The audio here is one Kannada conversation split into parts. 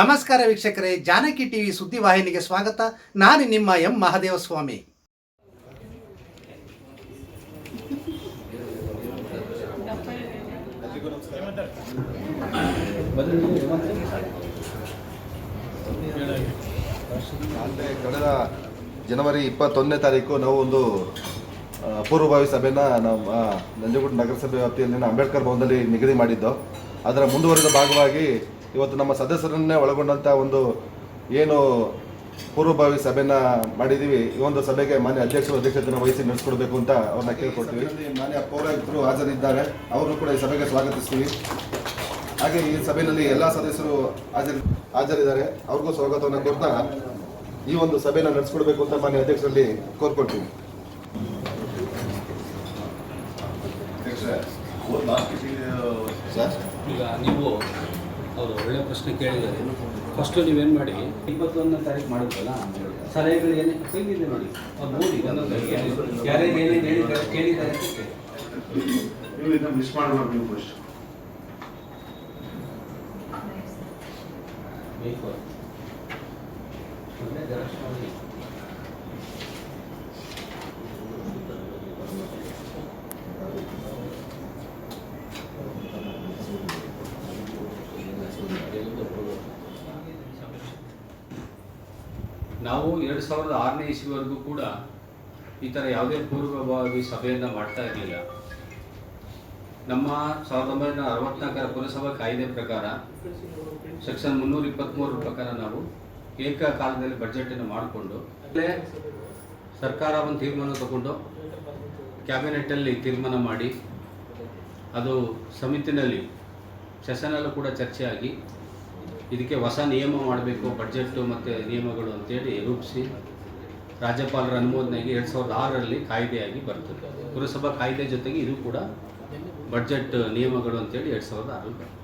ನಮಸ್ಕಾರ ವೀಕ್ಷಕರೇ, ಜಾನಕಿ ಟಿವಿ ಸುದ್ದಿವಾಹಿನಿಗೆ ಸ್ವಾಗತ. ನಾನು ನಿಮ್ಮ ಎಂ ಮಹಾದೇವ ಸ್ವಾಮಿ ಕಳೆದ ಜನವರಿ ಇಪ್ಪತ್ತೊಂದನೇ ತಾರೀಕು ನಾವು ಒಂದು ಪೂರ್ವಭಾವಿ ಸಭೆನ ನಮ್ಮ ನಂಜನಗೂಡು ನಗರಸಭೆ ವ್ಯಾಪ್ತಿಯಲ್ಲಿನ ಅಂಬೇಡ್ಕರ್ ಭವನದಲ್ಲಿ ನಿಗದಿ ಮಾಡಿದ್ದು, ಅದರ ಮುಂದುವರೆದ ಭಾಗವಾಗಿ ಇವತ್ತು ನಮ್ಮ ಸದಸ್ಯರನ್ನೇ ಒಳಗೊಂಡಂಥ ಒಂದು ಏನು ಪೂರ್ವಭಾವಿ ಸಭೆನ ಮಾಡಿದ್ದೀವಿ ಈ ಒಂದು ಸಭೆಗೆ ಮಾನ್ಯ ಅಧ್ಯಕ್ಷರು ಅಧ್ಯಕ್ಷತೆಯನ್ನು ವಹಿಸಿ ನಡೆಸ್ಕೊಡ್ಬೇಕು ಅಂತ ಅವ್ರನ್ನ ಕೇಳ್ಕೊಡ್ತೀವಿ. ಮಾನ್ಯ ಪೌರಾಯುಕ್ತರು ಹಾಜರಿದ್ದಾರೆ. ಅವರು ಕೂಡ ಈ ಸಭೆಗೆ ಸ್ವಾಗತಿಸ್ತೀವಿ. ಹಾಗೆ ಈ ಸಭೆಯಲ್ಲಿ ಎಲ್ಲ ಸದಸ್ಯರು ಹಾಜರಿ ಹಾಜರಿದ್ದಾರೆ. ಅವ್ರಿಗೂ ಸ್ವಾಗತವನ್ನು ಕೊಡ್ತಾ ಈ ಒಂದು ಸಭೆನ ನಡೆಸ್ಕೊಡ್ಬೇಕು ಅಂತ ಮಾನ್ಯ ಅಧ್ಯಕ್ಷರಲ್ಲಿ ಕೋರ್ಕೊಳ್ತೀವಿ. ಸರ್? ಈಗ ನೀವು ಅವರು ಒಳ್ಳೆಯ ಪ್ರಶ್ನೆ ಕೇಳಿದ್ದಾರೆ. ಫಸ್ಟು ನೀವೇನು ಮಾಡಿ? ಇಪ್ಪತ್ತೊಂದನೇ ತಾರೀಕು ಮಾಡಿದ್ರಲ್ಲ? ಸಲಹೆಗಳು ಏನೇ ಕೈಲಿದೆ ನೋಡಿ? ಅವ್ರು ನೋಡಿ ಒಂದೊಂದು ಯಾರ್ಯಾರು ಏನೇನು ಹೇಳಿದ್ದಾರೆ ಕೇಳಿದ್ದಾರೆ ನೀವು ಇದನ್ನ ಮಿಸ್ ಮಾಡಬಾರ್ದು ನೀವು ಫಸ್ಟ್ ಬೇಕು ಜೆರಾಕ್ಸ್ ಮಾಡಿ ನಾವು ಎರಡು ಸಾವಿರದ ಆರನೇ ಇಸ್ವಿವರೆಗೂ ಕೂಡ ಈ ಥರ ಯಾವುದೇ ಪೂರ್ವಭಾವಿ ಸಭೆಯನ್ನು ಮಾಡ್ತಾ ಇರಲಿಲ್ಲ. ನಮ್ಮ ಸಾವಿರದ ಒಂಬೈನೂರ ಅರವತ್ನಾಲ್ಕರ ಪುರಸಭಾ ಕಾಯ್ದೆ ಪ್ರಕಾರ, ಸೆಕ್ಷನ್ ಮುನ್ನೂರ ಇಪ್ಪತ್ತ್ಮೂರರ ಪ್ರಕಾರ ನಾವು ಏಕಕಾಲದಲ್ಲಿ ಬಜೆಟನ್ನು ಮಾಡಿಕೊಂಡು ಸರ್ಕಾರ ಒಂದು ತೀರ್ಮಾನ ತಗೊಂಡು ಕ್ಯಾಬಿನೆಟ್ಟಲ್ಲಿ ತೀರ್ಮಾನ ಮಾಡಿ, ಅದು ಸಮಿತಿನಲ್ಲಿ, ಸೆಷನಲ್ಲೂ ಕೂಡ ಚರ್ಚೆಯಾಗಿ ಇದಕ್ಕೆ ಹೊಸ ನಿಯಮ ಮಾಡಬೇಕು ಬಡ್ಜೆಟ್ಟು ಮತ್ತು ನಿಯಮಗಳು ಅಂತೇಳಿ ರೂಪಿಸಿ ರಾಜ್ಯಪಾಲರ ಅನುಮೋದನೆಗೆ ಎರಡು ಸಾವಿರದ ಆರರಲ್ಲಿ ಕಾಯ್ದೆಯಾಗಿ ಬರ್ತದೆ ಪುರಸಭಾ ಕಾಯ್ದೆ ಜೊತೆಗೆ ಇದು ಕೂಡ ಬಡ್ಜೆಟ್ ನಿಯಮಗಳು ಅಂತೇಳಿ ಎರಡು ಸಾವಿರದ ಆರಲ್ಲಿ ಬರ್ತದೆ.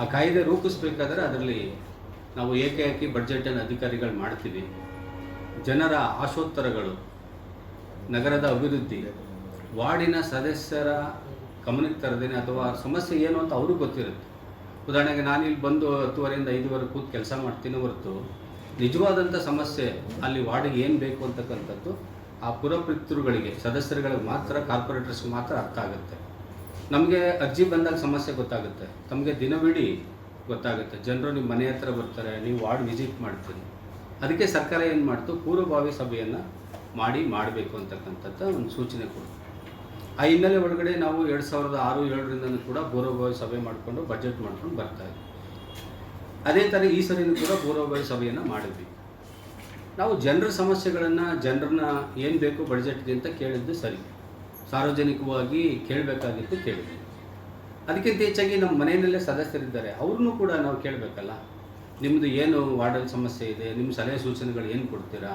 ಆ ಕಾಯ್ದೆ ರೂಪಿಸ್ಬೇಕಾದ್ರೆ ಅದರಲ್ಲಿ ನಾವು ಏಕಾಏಕಿ ಬಡ್ಜೆಟನ್ನು ಅಧಿಕಾರಿಗಳು ಮಾಡ್ತೀವಿ. ಜನರ ಆಶೋತ್ತರಗಳು, ನಗರದ ಅಭಿವೃದ್ಧಿ, ವಾರ್ಡಿನ ಸದಸ್ಯರ ಗಮನಕ್ಕೆ ತರದೇನೆ ಅಥವಾ ಸಮಸ್ಯೆ ಏನು ಅಂತ ಅವ್ರಿಗೆ ಗೊತ್ತಿರುತ್ತೆ. ಉದಾಹರಣೆಗೆ ನಾನು ಇಲ್ಲಿ ಬಂದು ಹತ್ತುವರೆಯಿಂದ ಐದುವರೆ ಕೂತು ಕೆಲಸ ಮಾಡ್ತೀನಿ ಹೊರತು ನಿಜವಾದಂಥ ಸಮಸ್ಯೆ ಅಲ್ಲಿ ವಾರ್ಡಿಗೆ ಏನು ಬೇಕು ಅಂತಕ್ಕಂಥದ್ದು ಆ ಪುರಪಿತೃಗಳಿಗೆ ಸದಸ್ಯರುಗಳಿಗೆ ಮಾತ್ರ, ಕಾರ್ಪೊರೇಟರ್ಸ್ಗೆ ಮಾತ್ರ ಅರ್ಥ ಆಗುತ್ತೆ. ನಮಗೆ ಅರ್ಜಿ ಬಂದಾಗ ಸಮಸ್ಯೆ ಗೊತ್ತಾಗುತ್ತೆ. ತಮಗೆ ದಿನವಿಡೀ ಗೊತ್ತಾಗುತ್ತೆ. ಜನರು ನಿಮ್ಮ ಮನೆ ಹತ್ರ ಬರ್ತಾರೆ, ನೀವು ವಾರ್ಡ್ ವಿಸಿಟ್ ಮಾಡ್ತೀರಿ. ಅದಕ್ಕೆ ಸರ್ಕಾರ ಏನು ಮಾಡ್ತು? ಪೂರ್ವಭಾವಿ ಸಭೆಯನ್ನು ಮಾಡಿ ಮಾಡಬೇಕು ಅಂತಕ್ಕಂಥದ್ದು ಒಂದು ಸೂಚನೆ ಕೊಡ್ತು. ಆ ಹಿನ್ನೆಲೆ ಒಳಗಡೆ ನಾವು ಎರಡು ಸಾವಿರದ ಆರು ಏಳರಿಂದಲೂ ಕೂಡ ಗೌರವಭಾವಿ ಸಭೆ ಮಾಡಿಕೊಂಡು ಬಜೆಟ್ ಮಾಡ್ಕೊಂಡು ಬರ್ತಾ ಇದ್ವಿ. ಅದೇ ಥರ ಈ ಸರಿನೂ ಕೂಡ ಗೌರವಭಾವಿ ಸಭೆಯನ್ನು ಮಾಡಿದ್ವಿ. ನಾವು ಜನರ ಸಮಸ್ಯೆಗಳನ್ನು, ಜನರನ್ನ ಏನು ಬೇಕು ಬಡ್ಜೆಟ್ಗೆ ಅಂತ ಕೇಳಿದ್ದು ಸರಿ. ಸಾರ್ವಜನಿಕವಾಗಿ ಕೇಳಬೇಕಾಗಿತ್ತು ಕೇಳಿದ್ವಿ. ಅದಕ್ಕಿಂತ ಹೆಚ್ಚಾಗಿ ನಮ್ಮ ಮನೆಯಲ್ಲೇ ಸದಸ್ಯರಿದ್ದಾರೆ, ಅವ್ರನ್ನೂ ಕೂಡ ನಾವು ಕೇಳಬೇಕಲ್ಲ. ನಿಮ್ಮದು ಏನು ವಾರ್ಡಲ್ಲಿ ಸಮಸ್ಯೆ ಇದೆ ನಿಮ್ಮ ಸಲಹೆ ಸೂಚನೆಗಳು ಏನು ಕೊಡ್ತೀರಾ?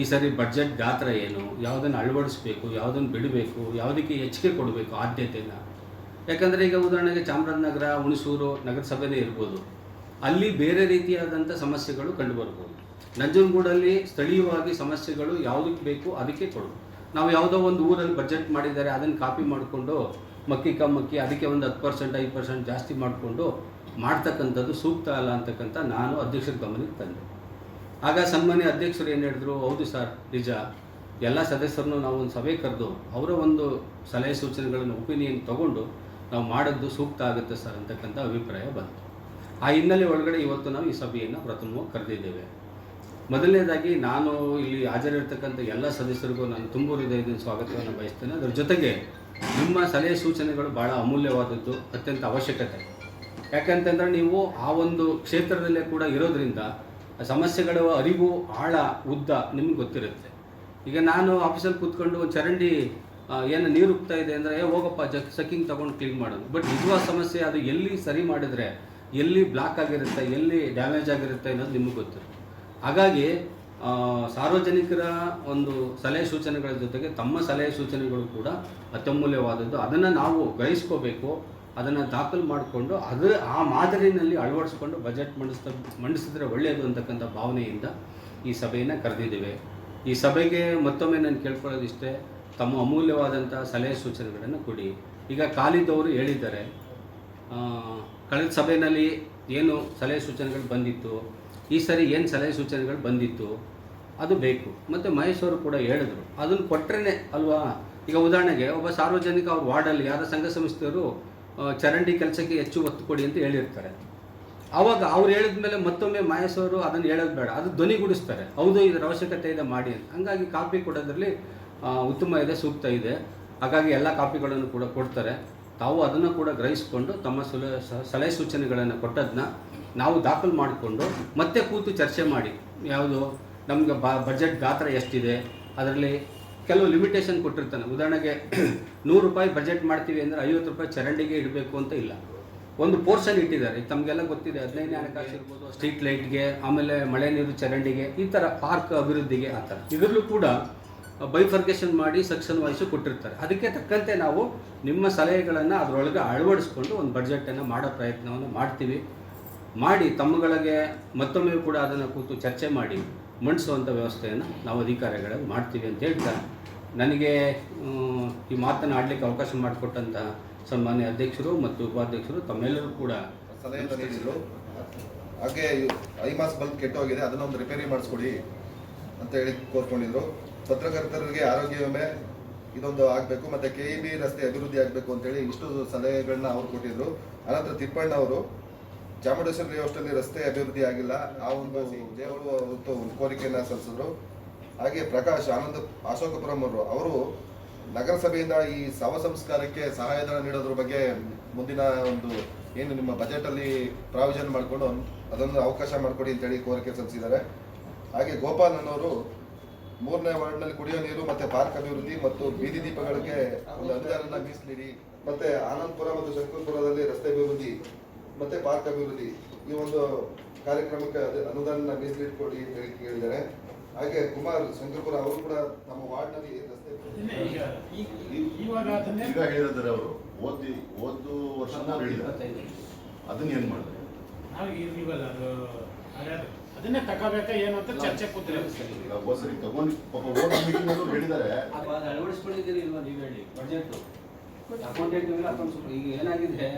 ಈ ಸರಿ ಬಡ್ಜೆಟ್ ಗಾತ್ರ ಏನು, ಯಾವುದನ್ನು ಅಳವಡಿಸ್ಬೇಕು, ಯಾವುದನ್ನು ಬಿಡಬೇಕು, ಯಾವುದಕ್ಕೆ ಹೆಚ್ಚಿಗೆ ಕೊಡಬೇಕು ಆದ್ಯತೆಯನ್ನು ಯಾಕಂದರೆ ಈಗ ಉದಾಹರಣೆಗೆ ಚಾಮರಾಜನಗರ, ಹುಣಸೂರು ನಗರಸಭೆನೇ ಇರ್ಬೋದು. ಅಲ್ಲಿ ಬೇರೆ ರೀತಿಯಾದಂಥ ಸಮಸ್ಯೆಗಳು ಕಂಡುಬರ್ಬೋದು. ನಂಜನಗೂಡಲ್ಲಿ ಸ್ಥಳೀಯವಾಗಿ ಸಮಸ್ಯೆಗಳು ಯಾವುದಕ್ಕೆ ಬೇಕು ಅದಕ್ಕೆ ಕೊಡು. ನಾವು ಯಾವುದೋ ಒಂದು ಊರಲ್ಲಿ ಬಜೆಟ್ ಮಾಡಿದ್ದಾರೆ, ಅದನ್ನು ಕಾಪಿ ಮಾಡಿಕೊಂಡು ಮಕ್ಕಿ ಕಮ್ಮಕ್ಕಿ ಅದಕ್ಕೆ ಒಂದು ಹತ್ತು ಪರ್ಸೆಂಟ್ ಐದು ಪರ್ಸೆಂಟ್ ಜಾಸ್ತಿ ಮಾಡಿಕೊಂಡು ಮಾಡ್ತಕ್ಕಂಥದ್ದು ಸೂಕ್ತ ಅಲ್ಲ ಅಂತಕ್ಕಂಥ ನಾನು ಅಧ್ಯಕ್ಷರ ಗಮನಕ್ಕೆ ತಂದೆ. ಆಗ ಸನ್ಮಾನ್ಯ ಅಧ್ಯಕ್ಷರು ಏನು ಹೇಳಿದ್ರು? ಹೌದು ಸರ್, ನಿಜ. ಎಲ್ಲ ಸದಸ್ಯರನ್ನು ನಾವು ಒಂದು ಸಭೆ ಕರೆದು ಅವರ ಒಂದು ಸಲಹೆ ಸೂಚನೆಗಳನ್ನು, ಒಪಿನಿಯನ್ ತಗೊಂಡು ನಾವು ಮಾಡೋದು ಸೂಕ್ತ ಆಗುತ್ತೆ ಸರ್ ಅಂತಕ್ಕಂಥ ಅಭಿಪ್ರಾಯ ಬಂತು. ಆ ಹಿನ್ನೆಲೆ ಒಳಗಡೆ ಇವತ್ತು ನಾವು ಈ ಸಭೆಯನ್ನು ಪ್ರಥಮವಾಗಿ ಕರೆದಿದ್ದೇವೆ. ಮೊದಲನೇದಾಗಿ ನಾನು ಇಲ್ಲಿ ಹಾಜರಿರ್ತಕ್ಕಂಥ ಎಲ್ಲ ಸದಸ್ಯರಿಗೂ ನಾನು ತುಂಬ ಹೃದಯದಿಂದ ಸ್ವಾಗತವನ್ನು ಬಯಸ್ತೇನೆ. ಅದರ ಜೊತೆಗೆ ನಿಮ್ಮ ಸಲಹೆ ಸೂಚನೆಗಳು ಭಾಳ ಅಮೂಲ್ಯವಾದದ್ದು, ಅತ್ಯಂತ ಅವಶ್ಯಕತೆ. ಯಾಕಂತಂದ್ರೆ ನೀವು ಆ ಒಂದು ಕ್ಷೇತ್ರದಲ್ಲೇ ಕೂಡ ಇರೋದ್ರಿಂದ ಸಮಸ್ಯೆಗಳ, ಅರಿವು, ಆಳ, ಉದ್ದ ನಿಮ್ಗೆ ಗೊತ್ತಿರುತ್ತೆ. ಈಗ ನಾನು ಆಫೀಸಲ್ಲಿ ಕೂತ್ಕೊಂಡು ಚರಂಡಿ ಏನು ನೀರು ಉಗ್ತಾ ಇದೆ ಅಂದರೆ ಹೋಗಪ್ಪ, ಜಗ್, ಸಕ್ಕಿಂಗ್ ತೊಗೊಂಡು ಕ್ಲೀನ್ ಮಾಡೋದು. ಬಟ್ ನಿಜವಾದ ಸಮಸ್ಯೆ, ಅದು ಎಲ್ಲಿ ಸರಿ ಮಾಡಿದರೆ, ಎಲ್ಲಿ ಬ್ಲಾಕ್ ಆಗಿರುತ್ತೆ, ಎಲ್ಲಿ ಡ್ಯಾಮೇಜ್ ಆಗಿರುತ್ತೆ ಅನ್ನೋದು ನಿಮಗೆ ಗೊತ್ತಿರುತ್ತೆ. ಹಾಗಾಗಿ ಸಾರ್ವಜನಿಕರ ಒಂದು ಸಲಹೆ ಸೂಚನೆಗಳ ಜೊತೆಗೆ ತಮ್ಮ ಸಲಹೆ ಸೂಚನೆಗಳು ಕೂಡ ಅತ್ಯಮೂಲ್ಯವಾದದ್ದು. ಅದನ್ನು ನಾವು ಗ್ರಹಿಸ್ಕೋಬೇಕು. ಅದನ್ನು ದಾಖಲು ಮಾಡಿಕೊಂಡು ಅದು ಆ ಮಾದರಿನಲ್ಲಿ ಅಳವಡಿಸ್ಕೊಂಡು ಬಜೆಟ್ ಮಂಡಿಸ್ತ, ಮಂಡಿಸಿದ್ರೆ ಒಳ್ಳೆಯದು ಅಂತಕ್ಕಂಥ ಭಾವನೆಯಿಂದ ಈ ಸಭೆಯನ್ನು ಕರೆದಿದ್ದೇವೆ. ಈ ಸಭೆಗೆ ಮತ್ತೊಮ್ಮೆ ನಾನು ಕೇಳ್ಕೊಳ್ಳೋದಿಷ್ಟೇ, ತಮ್ಮ ಅಮೂಲ್ಯವಾದಂಥ ಸಲಹೆ ಸೂಚನೆಗಳನ್ನು ಕೊಡಿ. ಈಗ ಕಾಲಿದ್ದವರು ಹೇಳಿದ್ದಾರೆ ಕಳೆದ ಸಭೆಯಲ್ಲಿ ಏನು ಸಲಹೆ ಸೂಚನೆಗಳು ಬಂದಿತ್ತು, ಈ ಸರಿ ಏನು ಸಲಹೆ ಸೂಚನೆಗಳು ಬಂದಿತ್ತು, ಅದು ಬೇಕು. ಮತ್ತು ಮಹೇಶ್ ಕೂಡ ಹೇಳಿದ್ರು. ಅದನ್ನು ಕೊಟ್ಟರೆ ಅಲ್ವಾ? ಈಗ ಉದಾಹರಣೆಗೆ ಒಬ್ಬ ಸಾರ್ವಜನಿಕ ಅವ್ರ ವಾರ್ಡಲ್ಲಿ, ಯಾರ ಸಂಘ ಸಂಸ್ಥೆಯವರು ಚರಂಡಿ ಕೆಲಸಕ್ಕೆ ಹೆಚ್ಚು ಒತ್ತು ಕೊಡಿ ಅಂತ ಹೇಳಿರ್ತಾರೆ. ಆವಾಗ ಅವ್ರು ಹೇಳಿದ ಮೇಲೆ ಮತ್ತೊಮ್ಮೆ ಮಹೇಶವರು ಅದನ್ನು ಹೇಳೋದು ಬೇಡ. ಅದು ಧ್ವನಿಗೂಡಿಸ್ತಾರೆ ಹೌದು, ಇದರ ಅವಶ್ಯಕತೆ ಇದೆ, ಮಾಡಿ ಅಂತ. ಹಂಗಾಗಿ ಕಾಪಿ ಕೊಡೋದ್ರಲ್ಲಿ ಉತ್ತಮ ಇದೆ, ಸೂಕ್ತ ಇದೆ. ಹಾಗಾಗಿ ಎಲ್ಲ ಕಾಪಿಗಳನ್ನು ಕೂಡ ಕೊಡ್ತಾರೆ. ತಾವು ಅದನ್ನು ಕೂಡ ಗ್ರಹಿಸಿಕೊಂಡು ತಮ್ಮ ಸುಲ ಸಲಹೆ ಸೂಚನೆಗಳನ್ನು ಕೊಟ್ಟದನ್ನ ನಾವು ದಾಖಲು ಮಾಡಿಕೊಂಡು ಮತ್ತೆ ಕೂತು ಚರ್ಚೆ ಮಾಡಿ. ಯಾವುದು? ನಮಗೆ ಬಜೆಟ್ ಗಾತ್ರ ಎಷ್ಟಿದೆ? ಅದರಲ್ಲಿ ಕೆಲವು ಲಿಮಿಟೇಷನ್ ಕೊಟ್ಟಿರ್ತಾನೆ. ಉದಾಹರಣೆಗೆ ನೂರು ರೂಪಾಯಿ ಬಜೆಟ್ ಮಾಡ್ತೀವಿ ಅಂದರೆ ಐವತ್ತು ರೂಪಾಯಿ ಚರಂಡಿಗೆ ಇಡಬೇಕು ಅಂತ ಇಲ್ಲ. ಒಂದು ಪೋರ್ಷನ್ ಇಟ್ಟಿದ್ದಾರೆ. ತಮಗೆಲ್ಲ ಗೊತ್ತಿದೆ, ಹದಿನೈದನೇ ಹಣಕಾಸು ಇರ್ಬೋದು ಸ್ಟ್ರೀಟ್ ಲೈಟ್ಗೆ ಆಮೇಲೆ ಮಳೆ ನೀರು ಚರಂಡಿಗೆ, ಈ ಥರ ಪಾರ್ಕ್ ಅಭಿವೃದ್ಧಿಗೆ ಆ ಥರ ಇದರಲ್ಲೂ ಕೂಡ ಬೈಫರ್ಗೇಷನ್ ಮಾಡಿ ಸೆಕ್ಷನ್ ವೈಸು ಕೊಟ್ಟಿರ್ತಾರೆ. ಅದಕ್ಕೆ ತಕ್ಕಂತೆ ನಾವು ನಿಮ್ಮ ಸಲಹೆಗಳನ್ನು ಅದರೊಳಗೆ ಅಳವಡಿಸ್ಕೊಂಡು ಒಂದು ಬಜೆಟನ್ನು ಮಾಡೋ ಪ್ರಯತ್ನವನ್ನು ಮಾಡ್ತೀವಿ. ಮಾಡಿ ತಮ್ಮಗಳಿಗೆ ಮತ್ತೊಮ್ಮೆ ಕೂಡ ಅದನ್ನು ಕೂತು ಚರ್ಚೆ ಮಾಡಿ ಮಂಡಿಸುವಂಥ ವ್ಯವಸ್ಥೆಯನ್ನು ನಾವು ಅಧಿಕಾರಿಗಳಲ್ಲಿ ಮಾಡ್ತೀವಿ ಅಂತ ಹೇಳ್ತಾ ನನಗೆ ಈ ಮಾತನ್ನು ಆಡಲಿಕ್ಕೆ ಅವಕಾಶ ಮಾಡಿಕೊಟ್ಟಂತಹ ಸನ್ಮಾನ್ಯ ಅಧ್ಯಕ್ಷರು ಮತ್ತು ಉಪಾಧ್ಯಕ್ಷರು ತಮ್ಮೆಲ್ಲರೂ ಕೂಡ ಹಾಗೆ ಐಮಾಸ್ ಬಲ್ಬ್ ಕೆಟ್ಟೋಗಿದೆ, ಅದನ್ನ ಒಂದು ರಿಪೇರಿ ಮಾಡಿಸ್ಕೊಡಿ ಅಂತ ಹೇಳಿ ಕೋರ್ಕೊಂಡಿದ್ರು ಪತ್ರಕರ್ತರಿಗೆ ಆರೋಗ್ಯ ವಿಮೆ ಇದೊಂದು ಆಗಬೇಕು, ಮತ್ತೆ ಕೆ ಬಿ ರಸ್ತೆ ಅಭಿವೃದ್ಧಿ ಆಗಬೇಕು ಅಂತೇಳಿ ಇಷ್ಟು ಸಲಹೆಗಳನ್ನ ಅವ್ರು ಕೊಟ್ಟಿದ್ರು. ಅನಂತರ ತಿಪ್ಪಣ್ಣ ಅವರು ಚಾಮುಂಡೇಶ್ವರಿ ಲೇಔಟಲ್ಲಿ ರಸ್ತೆ ಅಭಿವೃದ್ಧಿ ಆಗಿಲ್ಲ. ಆ ಒಂದು ದೇವರು ಅವತ್ತು ಒಂದು ಕೋರಿಕೆಯನ್ನು ಸಲ್ಲಿಸಿದ್ರು. ಹಾಗೆ ಪ್ರಕಾಶ್ ಆನಂದ್ ಅಶೋಕಪುರಂ ಅವರು ಅವರು ನಗರಸಭೆಯಿಂದ ಈ ಶವ ಸಂಸ್ಕಾರಕ್ಕೆ ಸಹಾಯಧನ ನೀಡೋದ್ರ ಬಗ್ಗೆ ಮುಂದಿನ ಒಂದು ಏನು ನಿಮ್ಮ ಬಜೆಟಲ್ಲಿ ಪ್ರಾವಿಷನ್ ಮಾಡಿಕೊಂಡು ಅದೊಂದು ಅವಕಾಶ ಮಾಡಿಕೊಡಿ ಅಂತೇಳಿ ಕೋರಿಕೆ ಸಲ್ಲಿಸಿದ್ದಾರೆ. ಹಾಗೆ ಗೋಪಾಲ್ ಅನ್ನೋರು ಮೂರನೇ ವಾರ್ಡ್ನಲ್ಲಿ ಕುಡಿಯೋ ನೀರು ಮತ್ತೆ ಪಾರ್ಕ್ ಅಭಿವೃದ್ಧಿ ಮತ್ತು ಬೀದಿ ದೀಪಗಳಿಗೆ ಒಂದು ಅನುದಾನ ಮೀಸಲಿಡಿ. ಮತ್ತೆ ಆನಂದಪುರ ಮತ್ತು ಶಂಕರ್ಪುರದಲ್ಲಿ ರಸ್ತೆ ಅಭಿವೃದ್ಧಿ. ಮತ್ತೆ ಪಾರ್ಕ್ ಅಭಿವೃದ್ಧಿ ಈ ಒಂದು ಕಾರ್ಯಕ್ರಮಕ್ಕೆ ಅದ- ಅನುದಾನ ಮೀಸಲಿಟ್ಕೊಡಿ ಅಂತ ಹೇಳಿ ಕೇಳಿದ್ದಾರೆ. ಹಾಗೆ ಕುಮಾರ್ ಶಂಕರ್ಪುರ ಅವರು ಕೂಡ ನಮ್ಮ ವಾರ್ಡ್ನಲ್ಲಿ ರಸ್ತೆ ಇವಾಗ ಅದನ್ನೇ ಈಗ ಹೇಳಿದಾರೆ ಅವರು. ಓದಿ ಓದು ವರ್ಷ ಹೇಳಿದ್ದಾರೆ. ಅದನ್ನ ಏನ್ ಮಾಡಿದ್ರೆ ನಾವು ಇರ್ಲಿವಲ್ಲ ಅದು ಅದೇ ಅದು. ಅದನ್ನೇ ತಗೋಬೇಕಾ ಏನು ಅಂತ ಚರ್ಚೆ ಹೋದ್ ಸರಿ ತಗೊಂಡು ಪಾಪ ಓದ್ ಮೀಟಿಂಗ್ ಅಲ್ಲೂ ಹೇಳಿದ್ದಾರೆ. ಅಳವಡಿಸ್ಕೊಂಡಿದ್ದೀರಿ ಇಲ್ವಾ ನೀವು ಹೇಳಿ? ಬಜೆಟ್ ಅಕೌಂಟೆಂಟ್ ಅಕೌಂಟ್ಸ್ ಈಗ ಏನಾಗಿದೆ?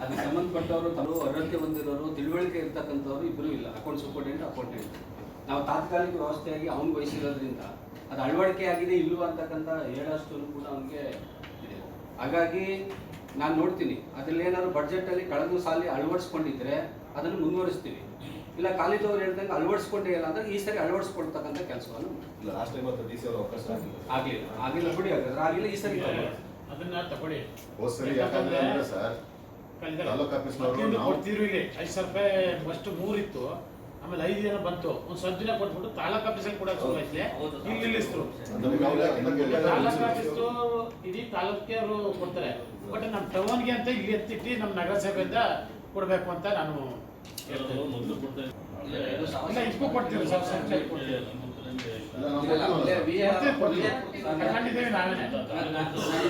ಅದಕ್ಕೆ ಸಂಬಂಧಪಟ್ಟವರು ತಲು ಅರ್ಹತೆ ಹೊಂದಿರೋರು ತಿಳುವಳಿಕೆ ಇರ್ತಕ್ಕಂಥವ್ರು ಇಬ್ಬರು ಇಲ್ಲ. ಅಕೌಂಟ್ ಸೂಪರ್ಟೆಂಟ್ ಅಕೌಂಟೆಂಟ್ ನಾವು ತಾತ್ಕಾಲಿಕ ವ್ಯವಸ್ಥೆಯಾಗಿ ಅವ್ನು ವಹಿಸಿರೋದ್ರಿಂದ ಅದು ಅಳವಡಿಕೆ ಆಗಿದೆ ಇಲ್ಲವ ಅಂತಕ್ಕಂಥ ಹೇಳೋಷ್ಟು ಕೂಡ ಅವನಿಗೆ ಇದೆ. ಹಾಗಾಗಿ ನಾನು ನೋಡ್ತೀನಿ. ಅದ್ರಲ್ಲಿ ಏನಾದ್ರು ಬಡ್ಜೆಟಲ್ಲಿ ಕಳೆದ ಸಾಲಿ ಅಳವಡಿಸ್ಕೊಂಡಿದ್ರೆ ಅದನ್ನು ಮುಂದುವರಿಸ್ತೀವಿ. ಇಲ್ಲ ಕಾಲೇಜವ್ರು ಹೇಳ್ದಂಗೆ ಅಳವಡಿಸ್ಕೊಂಡೇ ಇಲ್ಲ ಅಂದ್ರೆ ಈ ಸರಿ ಅಳವಡಿಸ್ಕೊಳ್ತಕ್ಕಂಥ ಕೆಲಸವನ್ನು ಆಗಲಿಲ್ಲ ಇಲ್ಲ ಲಾಸ್ಟ್ ಟೈಮ್ ಡಿ ಸಿ ಅವರು ಅವಕಾಶ ಆಗಿಲ್ಲ. ಆಗಿಲ್ಲ ಬಿಡಿ ಹಾಗಾದ್ರೆ. ಆಗಿಲ್ಲ ಈ ಸರಿ ಅದನ್ನ ತಗೊಳ್ಳಿ. ಹೋದ್ ಸರಿ ಯಾಕಂದ್ರೆ ಸರ್ ಕೊಡ್ತಿದ್ರು ಇಲ್ಲಿ ಐದು ಸಾವಿರ ರೂಪಾಯಿ ಫಸ್ಟ್ ಮೂರಿತ್ತು. ಆಮೇಲೆ ಐದು ಜನ ಬಂತು. ಒಂದ್ ಸ್ವಲ್ಪ ದಿನ ಕೊಟ್ಬಿಟ್ಟು ತಾಲೂಕ್ ಆಫೀಸಲ್ಲಿ ಕೂಡ ಶುರು ಆಯ್ತು ಇಲ್ಲಿ ಇನ್ನೊಂದು ತಾಲೂಕ್ ಆಫೀಸು ಇಡೀ ತಾಲೂಕಿಗೆ ಅವರು ಕೊಡ್ತಾರೆ. ಬಟ್ ನಮ್ ಟೌನ್ಗೆ ಅಂತ ಇಲ್ಲಿ ಎತ್ತಿಟ್ಟು ನಮ್ಮ ನಗರಸಭೆಯಿಂದ ಕೊಡಬೇಕು ಅಂತ ನಾನು. ಇಲ್ಲ, ಇದಕ್ಕೂ ಕೊಡ್ತೀವಿ. ನಾನು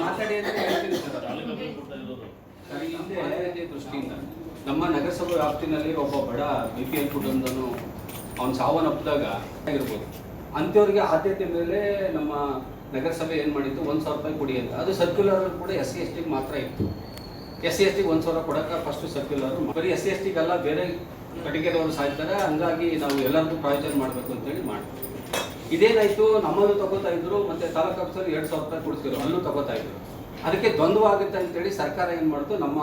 ಮಾತಾಡಿ ಅಂತ ಹೇಳ್ತೀನಿ ಸರ್. ಸರ್, ದೃಷ್ಟಿಯಿಂದ ನಮ್ಮ ನಗರಸಭೆ ವ್ಯಾಪ್ತಿನಲ್ಲಿ ಒಬ್ಬ ಬಡ ಬಿ ಪಿ ಎಲ್ ಕುಟುಂಬದನು ಅವನು ಸಾವನ್ನಪ್ಪಿದಾಗ ಆಗಿರ್ಬೋದು. ಅಂಥವ್ರಿಗೆ ಆದ್ಯತೆ ಮೇಲೆ ನಮ್ಮ ನಗರಸಭೆ ಏನು ಮಾಡಿತ್ತು? ಒಂದು ಸಾವಿರ ರೂಪಾಯಿ ಕೊಡಿ ಅಂತ. ಅದು ಸರ್ಕ್ಯುಲರ್ ಕೂಡ ಎಸ್ ಸಿ ಎಸ್ ಟಿಗೆ ಮಾತ್ರ ಇತ್ತು. ಎಸ್ ಸಿ ಎಸ್ ಟಿಗೆ ಒಂದು ಸಾವಿರ ಕೊಡೋಕೆ ಫಸ್ಟ್ ಸರ್ಕ್ಯುಲರ್ ಬರೀ ಎಸ್ ಸಿ ಎಸ್ ಟಿಗೆಲ್ಲ ಬೇರೆ ಕಟಿಗೆದವರು ಸಾಯ್ತಾರೆ. ಹಂಗಾಗಿ ನಾವು ಎಲ್ಲರಿಗೂ ಪ್ರಾಯೋಜನ ಮಾಡಬೇಕು ಅಂತೇಳಿ ಮಾಡ್ತೀವಿ. ಇದೇನಾಯಿತು? ನಮ್ಮಲ್ಲೂ ತಗೋತಾ ಇದ್ರು, ಮತ್ತೆ ತಾಲೂಕು ಆಫೀಸರ್ ಎರಡು ಸಾವಿರ ರೂಪಾಯಿ ಕೊಡ್ತಿದ್ರು. ಅಲ್ಲೂ ತಗೋತಾ ಇದ್ರು. ಅದಕ್ಕೆ ದ್ವಂದ್ವ ಆಗುತ್ತೆ ಅಂತೇಳಿ ಸರ್ಕಾರ ಏನು ಮಾಡ್ತು ನಮ್ಮ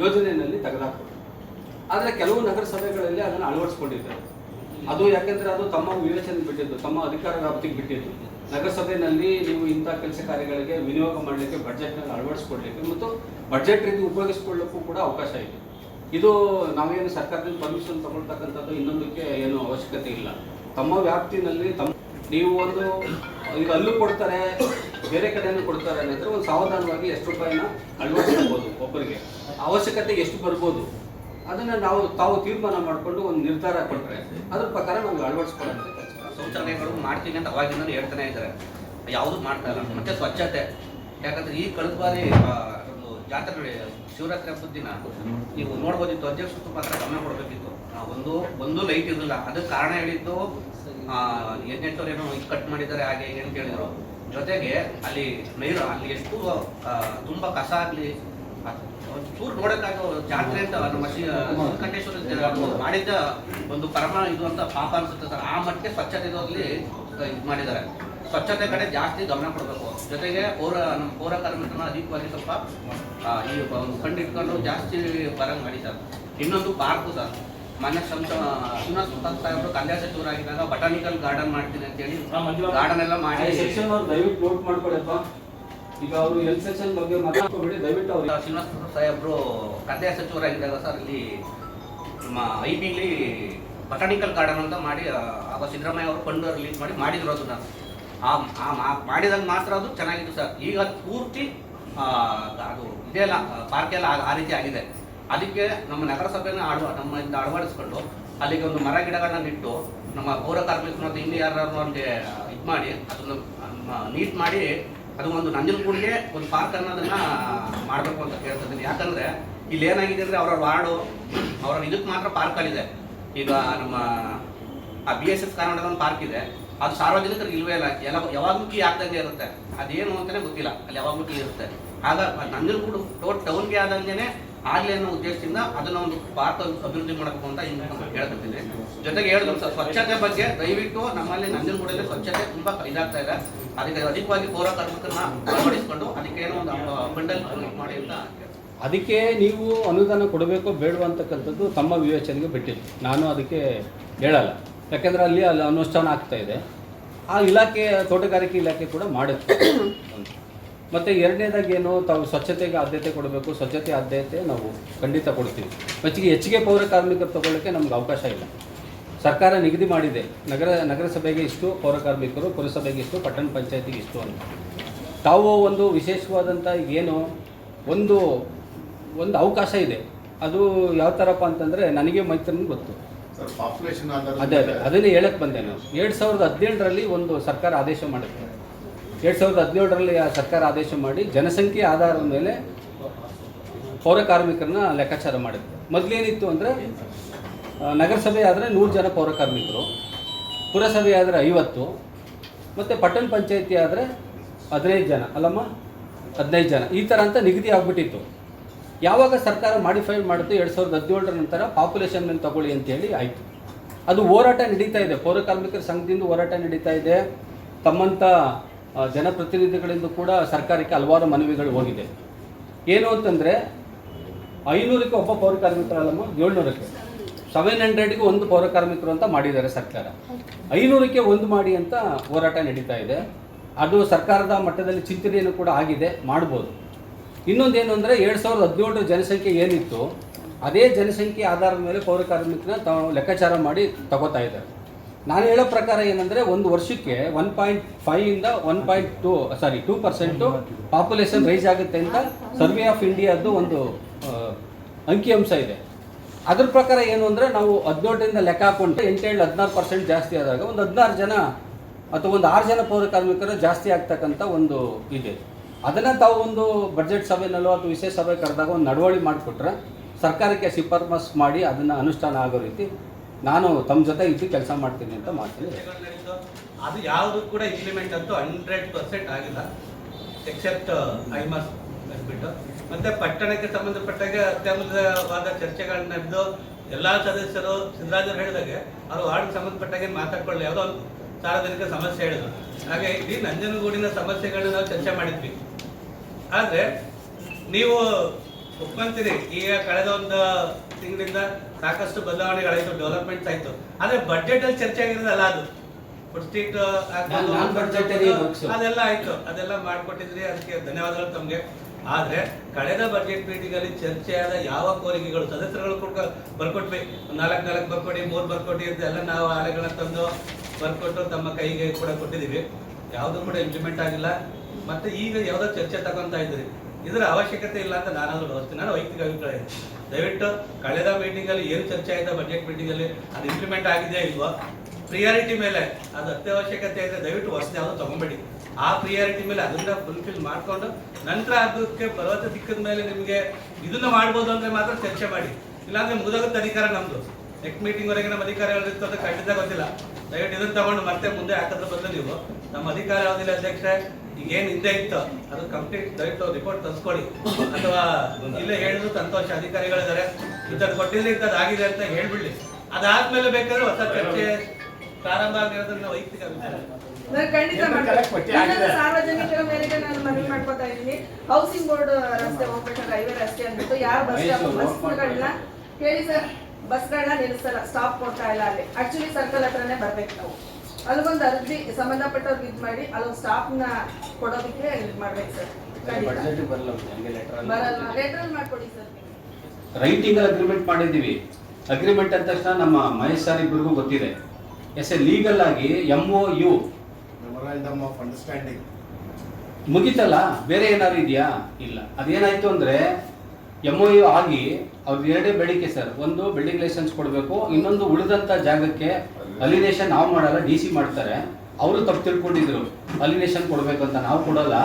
ಯೋಜನೆಯಲ್ಲಿ ತೆಗೆದಾಕ್ಬಿಟ್ಟು ಆದರೆ ಕೆಲವು ನಗರಸಭೆಗಳಲ್ಲಿ ಅದನ್ನು ಅಳವಡಿಸ್ಕೊಂಡಿದ್ದಾರೆ. ಅದು ಯಾಕೆಂದರೆ ಅದು ತಮ್ಮ ವಿವೇಚನೆ ಬಿಟ್ಟಿದ್ದು, ತಮ್ಮ ಅಧಿಕಾರ ವ್ಯಾಪ್ತಿಗೆ ಬಿಟ್ಟಿದ್ದು. ನಗರಸಭೆಯಲ್ಲಿ ನೀವು ಇಂಥ ಕೆಲಸ ಕಾರ್ಯಗಳಿಗೆ ವಿನಿಯೋಗ ಮಾಡಲಿಕ್ಕೆ ಬಡ್ಜೆಟ್ನಲ್ಲಿ ಅಳವಡಿಸ್ಕೊಡ್ಲಿಕ್ಕೆ ಮತ್ತು ಬಡ್ಜೆಟ್ ರೀತಿ ಉಪಯೋಗಿಸ್ಕೊಳ್ಳೋಕ್ಕೂ ಕೂಡ ಅವಕಾಶ ಇದೆ. ಇದು ನಾವೇನು ಸರ್ಕಾರದಿಂದ ಪರ್ಮಿಷನ್ ತಗೊಳ್ತಕ್ಕಂಥದ್ದು ಇನ್ನೊಂದಕ್ಕೆ ಏನು ಅವಶ್ಯಕತೆ ಇಲ್ಲ. ತಮ್ಮ ವ್ಯಾಪ್ತಿನಲ್ಲಿ ತಮ್ಮ ನೀವು ಒಂದು ಈಗ ಅಲ್ಲೂ ಕೊಡ್ತಾರೆ, ಬೇರೆ ಕಡೆಯೂ ಕೊಡ್ತಾರೆ ಅನ್ನೋದ್ರೆ ಒಂದು ಸಾವಧಾನವಾಗಿ ಎಷ್ಟು ರೂಪಾಯಿನ ಅಳವಡಿಸಬಹುದು ಒಬ್ಬರಿಗೆ. ಅವಶ್ಯಕತೆ ಎಷ್ಟು ಬರ್ಬೋದು? ಅದನ್ನು ನಾವು, ತಾವು ತೀರ್ಮಾನ ಮಾಡಿಕೊಂಡು ಒಂದು ನಿರ್ಧಾರ ಕೊಟ್ಟರೆ ಅದ್ರ ಪ್ರಕಾರ ನಾವು ಅಳವಡಿಸ್ಕೊಳ್ಳೋದು ಶೌಚಾಲಯಗಳು ಮಾಡ್ತೀನಿ ಅಂತ ಅವಾಗಿಂದ ಹೇಳ್ತಾನೆ ಇದ್ದಾರೆ. ಯಾವುದು ಮಾಡ್ತಾ ಇಲ್ಲ. ಮತ್ತೆ ಸ್ವಚ್ಛತೆ. ಯಾಕಂದ್ರೆ ಈ ಕಳೆದ ಬಾರಿ ಒಂದು ಜಾತ್ರೆ ಶಿವರಾತ್ರಿ ಹಬ್ಬದ ದಿನ ನೀವು ನೋಡ್ಬೋದಿತ್ತು ಅಧ್ಯಕ್ಷರು ತುಂಬ ಗಮನ ಕೊಡಬೇಕಿತ್ತು. ಒಂದು ಒಂದು ಲೈಟ್ ಇರಲಿಲ್ಲ. ಅದಕ್ಕೆ ಕಾರಣ ಹೇಳಿದ್ದು ಎಣ್ಣೆಟ್ಟವ್ರು ಏನೋ ಕಟ್ ಮಾಡಿದ್ದಾರೆ, ಹಾಗೆ ಏನು ಕೇಳಿದ್ರು ಜೊತೆಗೆ ಅಲ್ಲಿ ನೈರು ಅಲ್ಲಿ ಎಷ್ಟು ತುಂಬಾ ಕಸ ಆಗಲಿ ಚೂರು ನೋಡಕ್ಕಾಗ ಜಾತ್ರೆ ಅಂತ ನಮ್ಮ ಶ್ರೀ ವೆಂಕಟೇಶ್ವರ ಜ- ಮಾಡಿದ್ದ ಒಂದು ಪರಮ ಇದು ಅಂತ ಪಾಪ ಅನ್ಸುತ್ತೆ ಸರ್. ಆ ಮಟ್ಟಿಗೆ ಸ್ವಚ್ಛತೆ ಇರೋದ್ರಲ್ಲಿ ಇದು ಮಾಡಿದ್ದಾರೆ. ಸ್ವಚ್ಛತೆ ಕಡೆ ಜಾಸ್ತಿ ಗಮನ ಕೊಡಬೇಕು. ಜೊತೆಗೆ ಪೌರ, ನಮ್ಮ ಪೌರ ಕಾರ್ಮಿಕರನ್ನ ಅಧಿಕವಾಗಿ ಸ್ವಲ್ಪ ಈ ಕಂಡಿಟ್ಕೊಂಡು ಜಾಸ್ತಿ ಬರಂಗ್ ಸರ್ ಇನ್ನೊಂದು ಪಾರ್ಕು ಸರ್. ಮೊನ್ನೆ ಸಂಸ ಪ್ರಸಾದ್ ಸಾಹೇಬರು ಕಂದಾಯ ಆಗಿದಾಗ ಬಟಾನಿಕಲ್ ಗಾರ್ಡನ್ ಮಾಡ್ತೀನಿ ಅಂತೇಳಿ ಗಾರ್ಡನ್ ಎಲ್ಲ ಮಾಡಿ ಸೆಕ್ಷನ್ ಅವ್ರು ದಯವಿಟ್ಟು ನೋಟ್ ಮಾಡ್ಕೊಳ್ಳಪ್ಪ ಈಗ ಅವರು ಎಲ್ ಸೆಕ್ಷನ್ ಬಗ್ಗೆ ಮಾತಾಡ್ಕೊಬೇಡಿ ದಯವಿಟ್ಟು ಅವರು ಶ್ರೀನಿವಾಸ ಸಾಹೇಬರು ಕಂದಾಯ ಸಚಿವರಾಗಿದ್ದಾಗ ಸರ್ ಅಲ್ಲಿ ನಮ್ಮ ಐ ಬಿಲಿ ಬಟಾನಿಕಲ್ ಗಾರ್ಡನ್ ಅಂತ ಮಾಡಿ ಆ, ಆಗ ಸಿದ್ದರಾಮಯ್ಯ ಅವರು ಫಂಡ್ ರಿಲೀಸ್ ಮಾಡಿ ಮಾಡಿದ್ರು ಅದನ್ನ ಮಾಡಿದಾಗ ಮಾತ್ರ ಅದು ಚೆನ್ನಾಗಿತ್ತು ಸರ್. ಈಗ ಅದು ಪೂರ್ತಿ ಅದು ಇದೆಲ್ಲ ಪಾರ್ಕ್ ಎಲ್ಲ ಆ ರೀತಿ ಆಗಿದೆ. ಅದಕ್ಕೆ ನಮ್ಮ ನಗರಸಭೆನ ನಮ್ಮ ಇಂದ ಅಳವಡಿಸ್ಕೊಂಡು ಅಲ್ಲಿಗೆ ಒಂದು ಮರ ಗಿಡಗಳನ್ನ ಇಟ್ಟು ನಮ್ಮ ಪೌರ ಕಾರ್ಮಿಕರು ಮತ್ತು ಇನ್ನು ಯಾರು ಅವ್ರಿಗೆ ಇದು ಮಾಡಿ, ಅದನ್ನು ನೀಟ್ ಮಾಡಿ ಅದು ಒಂದು ನಂಜನಗೂಡಿಗೆ ಒಂದು ಪಾರ್ಕ್ ಅನ್ನೋದನ್ನ ಮಾಡಬೇಕು ಅಂತ ಕೇಳ್ತಿದ್ದೀನಿ ಯಾಕಂದ್ರೆ ಇಲ್ಲಿ ಏನಾಗಿದೆ ಅಂದ್ರೆ ಅವರ ವಾರ್ಡು ಅವರ ಇದಕ್ಕೆ ಮಾತ್ರ ಪಾರ್ಕಲ್ಲಿದೆ ಈಗ ನಮ್ಮ, ಆ ಬಿ ಎಸ್ ಎಸ್ ಕಾರಣದ ಒಂದು ಪಾರ್ಕ್ ಇದೆ. ಅದು ಸಾರ್ವಜನಿಕರಿಗೆ ಇಲ್ವೇ ಇಲ್ಲ. ಎಲ್ಲ, ಯಾವಾಗಲೂ ಕೀ ಆಗ್ದಂಗೆ ಇರುತ್ತೆ. ಅದೇನು ಅಂತಾನೆ ಗೊತ್ತಿಲ್ಲ. ಅಲ್ಲಿ ಯಾವಾಗಲೂ ಇರುತ್ತೆ. ಆಗ, ನಂಜನಗೂಡು ಟೌನ್ಗೆ ಆದಂಗೆನೆ ಆಗ್ಲಿ ಅನ್ನೋ ಉದ್ದೇಶದಿಂದ ಅದನ್ನ ಒಂದು ಭಾರತ ಅಭಿವೃದ್ಧಿ ಮಾಡಬೇಕು ಅಂತ ಹೇಳ್ತಿದ್ದೀನಿ ಜೊತೆಗೆ ಹೇಳಿದ್ರು ಸರ್ ಸ್ವಚ್ಛತೆ ಬಗ್ಗೆ ದಯವಿಟ್ಟು ನಮ್ಮಲ್ಲಿ ನಂಜನಗೂಡಲ್ಲಿ ಸ್ವಚ್ಛತೆ ತುಂಬಾ ಇದಾಗ್ತಾ ಇದೆ. ಅದಕ್ಕೆ ಅಧಿಕವಾಗಿ ಪೌರ ಕಾರ್ಮಿಕರನ್ನ ಅಳವಡಿಸ್ಕೊಂಡು ಅದಕ್ಕೆ ಏನೋ ಒಂದು ಬಂಡಲ್ ಮಾಡಿ ಅಂತ ಅದಕ್ಕೆ ನೀವು ಅನುದಾನ ಕೊಡಬೇಕು ಬೇಡವೋ ಅಂತಕ್ಕಂಥದ್ದು ತಮ್ಮ ವಿವೇಚನೆಗೆ ಬಿಟ್ಟಿದ್ದು. ನಾನು ಅದಕ್ಕೆ ಹೇಳಲ್ಲ. ಯಾಕೆಂದ್ರೆ ಅಲ್ಲಿ ಅಲ್ಲಿ ಅನುಷ್ಠಾನ ಆಗ್ತಾ ಇದೆ. ಆ ಇಲಾಖೆ ತೋಟಗಾರಿಕೆ ಇಲಾಖೆ ಕೂಡ ಮಾಡುತ್ತೆ ಮತ್ತು ಎರಡನೇದಾಗಿ ಏನು ತಾವು ಸ್ವಚ್ಛತೆಗೆ ಆದ್ಯತೆ ಕೊಡಬೇಕು ಸ್ವಚ್ಛತೆ ಆದ್ಯತೆ ನಾವು ಖಂಡಿತ ಕೊಡ್ತೀವಿ. ಮಚ್ಚಿಗೆ ಹೆಚ್ಚಿಗೆ ಪೌರ ಕಾರ್ಮಿಕರು ತಗೊಳ್ಳೋಕ್ಕೆ ನಮ್ಗೆ ಅವಕಾಶ ಇಲ್ಲ. ಸರ್ಕಾರ ನಿಗದಿ ಮಾಡಿದೆ ನಗರ ನಗರಸಭೆಗೆ ಇಷ್ಟು ಪೌರ ಕಾರ್ಮಿಕರು ಪುರಸಭೆಗೆ ಇಷ್ಟು ಪಟ್ಟಣ ಪಂಚಾಯತಿಗೆ ಇಷ್ಟು ಅಂತ. ತಾವು ಒಂದು ವಿಶೇಷವಾದಂಥ ಏನು ಒಂದು ಒಂದು ಅವಕಾಶ ಇದೆ. ಅದು ಯಾವ ಥರಪ್ಪ ಅಂತಂದರೆ ನನಗೆ ಮೈತ್ರನಿಗೆ ಗೊತ್ತು. ಅದೇ ಅದೇ. ಅದನ್ನೇ ಹೇಳಕ್ಕೆ ಬಂದೆ ನಾನು. ಎರಡು ಸಾವಿರದ ಹದಿನೇಳರಲ್ಲಿ ಒಂದು ಸರ್ಕಾರ ಆದೇಶ ಮಾಡುತ್ತೆ ಎರಡು ಸಾವಿರದ ಹದಿನೇಳರಲ್ಲಿ ಆ ಸರ್ಕಾರ ಆದೇಶ ಮಾಡಿ ಜನಸಂಖ್ಯೆ ಆಧಾರದ ಮೇಲೆ ಪೌರ ಕಾರ್ಮಿಕರನ್ನ ಲೆಕ್ಕಾಚಾರ ಮಾಡಿದ್ರು. ಮೊದಲೇನಿತ್ತು ಅಂದರೆ ನಗರಸಭೆ ಆದರೆ ನೂರು ಜನ ಪೌರ ಕಾರ್ಮಿಕರು, ಪುರಸಭೆ ಆದರೆ ಐವತ್ತು, ಮತ್ತು ಪಟ್ಟಣ ಪಂಚಾಯತಿ ಆದರೆ ಹದಿನೈದು ಜನ, ಅಲ್ಲಮ್ಮ? ಹದಿನೈದು ಜನ. ಈ ಥರ ಅಂತ ನಿಗದಿ ಆಗಿಬಿಟ್ಟಿತ್ತು. ಯಾವಾಗ ಸರ್ಕಾರ ಮಾಡಿಫೈ ಮಾಡುತ್ತೆ ಎರಡು ಸಾವಿರದ ಹದಿನೇಳರ ನಂತರ ಪಾಪ್ಯುಲೇಷನ್ ಮೇಲೆ ತಗೊಳ್ಳಿ ಅಂತೇಳಿ ಆಯಿತು. ಅದು ಹೋರಾಟ ನಡೀತಾ ಇದೆ. ಪೌರ ಕಾರ್ಮಿಕರ ಸಂಘದಿಂದ ಹೋರಾಟ ನಡೀತಾ ಇದೆ. ತಮ್ಮಂಥ ಜನಪ್ರತಿನಿಧಿಗಳಿಂದ ಕೂಡ ಸರ್ಕಾರಕ್ಕೆ ಹಲವಾರು ಮನವಿಗಳು ಹೋಗಿದೆ. ಏನು ಅಂತಂದರೆ, ಐನೂರಕ್ಕೆ ಒಬ್ಬ ಪೌರ ಕಾರ್ಮಿಕರಲ್ಲಮ್ಮ, ಏಳ್ನೂರಕ್ಕೆ. ಸೆವೆನ್ ಹಂಡ್ರೆಡ್ಗೆ ಒಂದು ಪೌರ ಕಾರ್ಮಿಕರು ಅಂತ ಮಾಡಿದ್ದಾರೆ ಸರ್ಕಾರ. ಐನೂರಕ್ಕೆ ಒಂದು ಮಾಡಿ ಅಂತ ಹೋರಾಟ ನಡೀತಾ ಇದೆ. ಅದು ಸರ್ಕಾರದ ಮಟ್ಟದಲ್ಲಿ ಚಿಂತನೆಯನ್ನು ಕೂಡ ಆಗಿದೆ, ಮಾಡ್ಬೋದು. ಇನ್ನೊಂದೇನು ಅಂದರೆ, ಎರಡು ಸಾವಿರದ ಹದಿನೇಳರ ಜನಸಂಖ್ಯೆ ಏನಿತ್ತು, ಅದೇ ಜನಸಂಖ್ಯೆ ಆಧಾರದ ಮೇಲೆ ಪೌರ ಕಾರ್ಮಿಕರನ್ನ ತಾವು ಲೆಕ್ಕಾಚಾರ ಮಾಡಿ ತಗೋತಾ ಇದ್ದಾರೆ. ನಾನು ಹೇಳೋ ಪ್ರಕಾರ ಏನಂದರೆ ಒಂದು ವರ್ಷಕ್ಕೆ one point ಫೈವಿಂದ one point two sorry two percent population rise ಆಗುತ್ತೆ ಅಂತ ಸರ್ವೆ ಆಫ್ ಇಂಡಿಯಾದ್ದು ಒಂದು ಅಂಕಿಅಂಶ ಇದೆ. ಅದ್ರ ಪ್ರಕಾರ ಏನು ಅಂದರೆ ನಾವು ಹದಿನೇಳರಿಂದ ಲೆಕ್ಕ ಹಾಕೊಂಡ್ರೆ ಎಂಟೇಳು ಹದಿನಾರು ಪರ್ಸೆಂಟ್ ಜಾಸ್ತಿ ಆದಾಗ ಒಂದು ಹದಿನಾರು ಜನ ಅಥವಾ ಒಂದು ಆರು ಜನ ಪೌರ ಕಾರ್ಮಿಕರು ಜಾಸ್ತಿ ಆಗ್ತಕ್ಕಂಥ ಒಂದು ಇದೆ. ಅದನ್ನು ತಾವು ಒಂದು ಬಜೆಟ್ ಸಭೆನಲ್ಲೋ ಅಥವಾ ವಿಶೇಷ ಸಭೆ ಕರೆದಾಗ ಒಂದು ನಡವಳಿ ಮಾಡಿಕೊಟ್ರೆ ಸರ್ಕಾರಕ್ಕೆ ಶಿಫಾರಸ್ ಮಾಡಿ ಅದನ್ನು ಅನುಷ್ಠಾನ ಆಗೋ ರೀತಿ ನಾನು ತಮ್ಮ ಜೊತೆ ಇದ್ದು ಕೆಲಸ ಮಾಡ್ತೀನಿ ಅಂತ ಮಾಡ್ತೀನಿ. ಅದು ಯಾವುದು ಕೂಡ ಇಂಪ್ಲಿಮೆಂಟ್ ಅಂತೂ ಹಂಡ್ರೆಡ್ ಪರ್ಸೆಂಟ್ ಆಗಿಲ್ಲ. ಎಕ್ಸೆಪ್ಟ್ ಐಮಸ್ ಬಿಟ್ಟು ಮತ್ತೆ ಪಟ್ಟಣಕ್ಕೆ ಸಂಬಂಧಪಟ್ಟಾಗೆ ಅತ್ಯಮೂಲ್ಯವಾದ ಚರ್ಚೆಗಳನ್ನ ನಡೆದು ಎಲ್ಲಾ ಸದಸ್ಯರು ಸಿದ್ದರಾಜರು ಹೇಳಿದಾಗೆ, ಅವರು ವಾರ್ಡ್ ಸಂಬಂಧಪಟ್ಟಾಗೆ ಮಾತಾಡ್ಕೊಳ್ಳಿ ಯಾವುದೋ ಒಂದು ಸಾರ್ವಜನಿಕ ಸಮಸ್ಯೆ ಹೇಳಿದ್ರು. ಹಾಗೆ ಇಡೀ ನಂಜನಗೂಡಿನ ಸಮಸ್ಯೆಗಳನ್ನ ನಾವು ಚರ್ಚೆ ಮಾಡಿದ್ವಿ. ಆದರೆ, ನೀವು ಒಪ್ಕೊಂತೀರಿ, ಈಗ ಕಳೆದ ಒಂದು ತಿಂಗಳಿಂದ ಸಾಕಷ್ಟು ಬದಲಾವಣೆಗಳಾಯ್ತು ಡೆವಲಪ್ಮೆಂಟ್ ಆಯ್ತು. ಆದ್ರೆ ಬಜೆಟ್ ಅಲ್ಲಿ ಚರ್ಚೆ ಆಗಿರೋದಲ್ಲ ಅದು. Food street. ಅದೆಲ್ಲ ಆಯ್ತು. ಅದೆಲ್ಲ ಮಾಡ್ಕೊಟ್ಟಿದ್ರಿ ಅದಕ್ಕೆ ಧನ್ಯವಾದಗಳು ತಮ್ಗೆ. ಆದ್ರೆ ಕಳೆದ ಬಜೆಟ್ ಮೀಟಿಂಗ್ ಅಲ್ಲಿ ಚರ್ಚೆಯಾದ ಯಾವ ಕೋರಿಕೆಗಳು ಸದಸ್ಯರುಗಳು ಕೂಡ ಬರ್ಕೊಟ್ವಿ. ನಾಲ್ಕು ನಾಲ್ಕು ಬರ್ಕೊಡಿ ಮೂರ್ ಬರ್ಕೊಡಿ ಅಂತ ಎಲ್ಲ ನಾವು ಆಲೆಗಳನ್ನ ತಂದು ಬರ್ಕೊಟ್ಟು ತಮ್ಮ ಕೈಗೆ ಕೂಡ ಕೊಟ್ಟಿದೀವಿ ಯಾವುದು ಕೂಡ ಇಂಪ್ಲಿಮೆಂಟ್ ಆಗಿಲ್ಲ. ಮತ್ತೆ ಈಗ ಯಾವ್ದೋ ಚರ್ಚೆ ತಗೊಂತ ಇದ್ರಿ ಇದರ ಅವಶ್ಯಕತೆ ಇಲ್ಲ ಅಂತ ನಾನಾದ್ರೂ ಭಾವಿಸ್ತೀನಿ. ನಾನು ವೈಯಕ್ತಿಕ ಅಭಿಪ್ರಾಯ. ದಯವಿಟ್ಟು ಕಳೆದ ಮೀಟಿಂಗ್ ಅಲ್ಲಿ ಏನು ಚರ್ಚೆ ಆಯ್ತಾ ಬಜೆಟ್ ಮೀಟಿಂಗ್ ಅಲ್ಲಿ ಅದು ಇಂಪ್ಲಿಮೆಂಟ್ ಆಗಿದೆಯಾ ಇಲ್ವಾ ಪ್ರಿಯಾರಿಟಿ ಮೇಲೆ ಅದು ಅತ್ಯವಶ್ಯಕತೆ ಇದೆ, ದಯವಿಟ್ಟು ಹೊಸ ಯಾವುದು ತಗೊಬೇಡಿ. ಆ ಪ್ರಿಯಾರಿಟಿ ಮೇಲೆ ಅದನ್ನ ಫುಲ್ಫಿಲ್ ಮಾಡ್ಕೊಂಡು ನಂತರ ಅದಕ್ಕೆ ಪರ್ವತ ದಿಕ್ಕದ ಮೇಲೆ ನಿಮಗೆ ಇದನ್ನ ಮಾಡ್ಬೋದು ಅಂದ್ರೆ ಮಾತ್ರ ಚರ್ಚೆ ಮಾಡಿ. ಇಲ್ಲಾಂದ್ರೆ ಮುಗಿದೋಗುತ್ತೆ ಅಧಿಕಾರ ನಮ್ದು. ನೆಕ್ಸ್ಟ್ ಮೀಟಿಂಗ್ ವರೆಗೆ ನಮ್ಮ ಅಧಿಕಾರಿಗಳಿತ್ತು ಅಂತ ಖಂಡಿತ ಗೊತ್ತಿಲ್ಲ. ದಯವಿಟ್ಟು ಇದನ್ನ ತಗೊಂಡು ಮತ್ತೆ ಮುಂದೆ ಹಾಕೋದ್ರ ಬದಲು ನೀವು. ನಮ್ಮ ಅಧಿಕಾರ ಯಾವುದಿಲ್ಲ ಅಧ್ಯಕ್ಷ ಈಗೇನು ಹಿಂದೆ ಇತ್ತು ಅದು ಕಂಪ್ಲೀಟ್ ದಯವಿಟ್ಟು ರಿಪೋರ್ಟ್ ತರಿಸ್ಕೊಡಿ ಅಥವಾ ಇಲ್ಲೇ ಹೇಳಿದ್ರು ಸಂತೋಷ ಅಧಿಕಾರಿಗಳಿದ್ದಾರೆ ಇಂಥದ್ದು ಕೊಟ್ಟಿದ್ರೆ ಇಂಥದ್ದು ಆಗಿದೆ ಅಂತ ಹೇಳ್ಬಿಡ್ಲಿ. ಅದಾದ್ಮೇಲೆ ಬೇಕಾದ್ರೆ ಹೊಸ ಚರ್ಚೆ ಪ್ರಾರಂಭ ಆಗಿರೋದನ್ನ ವೈಯಕ್ತಿಕ ಖಂಡಿತ ಏನು. ಸಾರ್ವಜನಿಕರ ಮೇರೆಗೆ ನಾನು ಮನವಿ ಮಾಡ್ಕೊತಾ ಇದ್ದೀನಿ. ಹೌಸಿಂಗ್ ಬೋರ್ಡ್ ರಸ್ತೆ ಹೋಗ್ಬೇಕಾದ್ರೆ ಹೈವೇ ರಸ್ತೆ ಅಂದ್ಬಿಟ್ಟು ಯಾರು ಬಸ್ ಬಸ್ಗಳನ್ನ ಹೇಳಿ ಸರ್ ಬಸ್ಗಳನ್ನ ನಿಲ್ಲಿಸಲ್ಲ ಸ್ಟಾಪ್ ಕೊಡ್ತಾ ಇಲ್ಲ ಅಲ್ಲಿ. ಆಕ್ಚುಲಿ ಸರ್ಕಲ್ ಹತ್ರನೇ ಬರ್ಬೇಕು ನಾವು. ಅಲ್ಲೊಂದು ಅರ್ಜಿ ಸಂಬಂಧಪಟ್ಟವ್ರಿಗೆ ಇದು ಮಾಡಿ ಅಲ್ಲೊಂದು ಸ್ಟಾಪ್ನ ಕೊಡೋದಕ್ಕೆ ಇದು ಮಾಡ್ಬೇಕು ಸರ್. ಖಂಡಿತ. ಬರಲ್ಲ ಲೆಟರ್ ಮಾಡ್ಕೊಡಿ ಸರ್. ರೈಟಿಂಗ್ ಅಗ್ರಿಮೆಂಟ್ ಮಾಡಿದ್ದೀವಿ. ಅಗ್ರಿಮೆಂಟ್ ಅಂದ ತಕ್ಷಣ ನಮ್ಮ ಮಹೇಶ್ ಸರ್ ಇಬ್ಬರಿಗೂ ಗೊತ್ತಿದೆ. ಎಸ್ ಎ ಲೀಗಲ್ ಆಗಿ M O U memorandum of understanding ಮುಗಿತಲ್ಲ? ಬೇರೆ ಏನಾದ್ರು ಇದೆಯಾ? ಇಲ್ಲ. ಅದೇನಾಯ್ತು ಅಂದ್ರೆ ಎಂ ಒ ಯು ಆಗಿ ಅವ್ರದ್ದು ಎರಡೇ ಬೇಡಿಕೆ ಸರ್. ಒಂದು ಬಿಲ್ಡಿಂಗ್ ಲೈಸೆನ್ಸ್ ಕೊಡಬೇಕು ಇನ್ನೊಂದು ಉಳಿದಂತ ಜಾಗಕ್ಕೆ ಅಲಿನೇಷನ್ ನಾವು ಮಾಡಲ್ಲ, ಡಿ ಸಿ ಮಾಡ್ತಾರೆ. ಅವರು ತಪ್ಪು ತಿಳ್ಕೊಂಡಿದ್ರು. ಅಲಿನೇಷನ್ ಅಂತ ನಾವು ಕೊಡಲ್ಲ.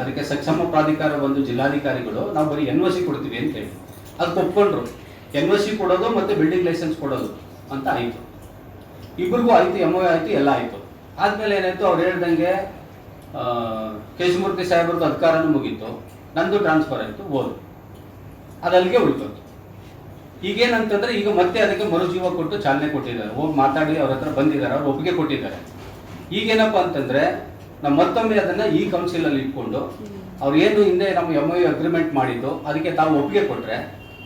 ಅದಕ್ಕೆ ಸಕ್ಷಮ ಪ್ರಾಧಿಕಾರ ಬಂದು ಜಿಲ್ಲಾಧಿಕಾರಿಗಳು, ನಾವು ಬರೀ ಎನ್ ಒ ಸಿ ಕೊಡ್ತೀವಿ ಅಂತ ಹೇಳಿ. ಅದಕ್ಕೆ ಒಪ್ಕೊಂಡ್ರು. ಎನ್ ಒ ಸಿ ಕೊಡೋದು ಮತ್ತು ಬಿಲ್ಡಿಂಗ್ ಲೈಸೆನ್ಸ್ ಕೊಡೋದು ಅಂತ ಆಯಿತು. ಇಬ್ಬರಿಗೂ ಆಯಿತು ಎಂ ಒ ಆಯಿತು, ಎಲ್ಲ ಆಯಿತು. ಆದಮೇಲೆ ಏನಾಯಿತು, ಅವ್ರು ಹೇಳ್ದಂಗೆ ಕೇಶಮೂರ್ತಿ ಸಾಹೇಬ್ರದ್ದು ಅಧಿಕಾರನೂ ಮುಗೀತು. ನಂದು ಟ್ರಾನ್ಸ್ಫರ್ ಆಯಿತು ಓದು ಅದಲ್ಲಿಗೆ ಉಳ್ತು ಈಗೇನಂತಂದ್ರೆ ಈಗ ಮತ್ತೆ ಅದಕ್ಕೆ ಮರುಜೀವ ಕೊಟ್ಟು ಚಾಲನೆ ಕೊಟ್ಟಿದ್ದಾರೆ. ಹೋಗಿ ಮಾತಾಡಿ ಅವ್ರ ಹತ್ರ ಬಂದಿದ್ದಾರೆ, ಅವ್ರು ಒಪ್ಪಿಗೆ ಕೊಟ್ಟಿದ್ದಾರೆ. ಈಗೇನಪ್ಪ ಅಂತಂದ್ರೆ ನಾವು ಮತ್ತೊಮ್ಮೆ ಅದನ್ನ ಈ ಕೌನ್ಸಿಲ್ ಅಲ್ಲಿ ಇಟ್ಕೊಂಡು ಅವ್ರು ಏನು ಹಿಂದೆ ನಮ್ಮ ಎಂ ಐ ಅಗ್ರಿಮೆಂಟ್ ಮಾಡಿದ್ದು, ಅದಕ್ಕೆ ತಾವು ಒಪ್ಪಿಗೆ ಕೊಟ್ರೆ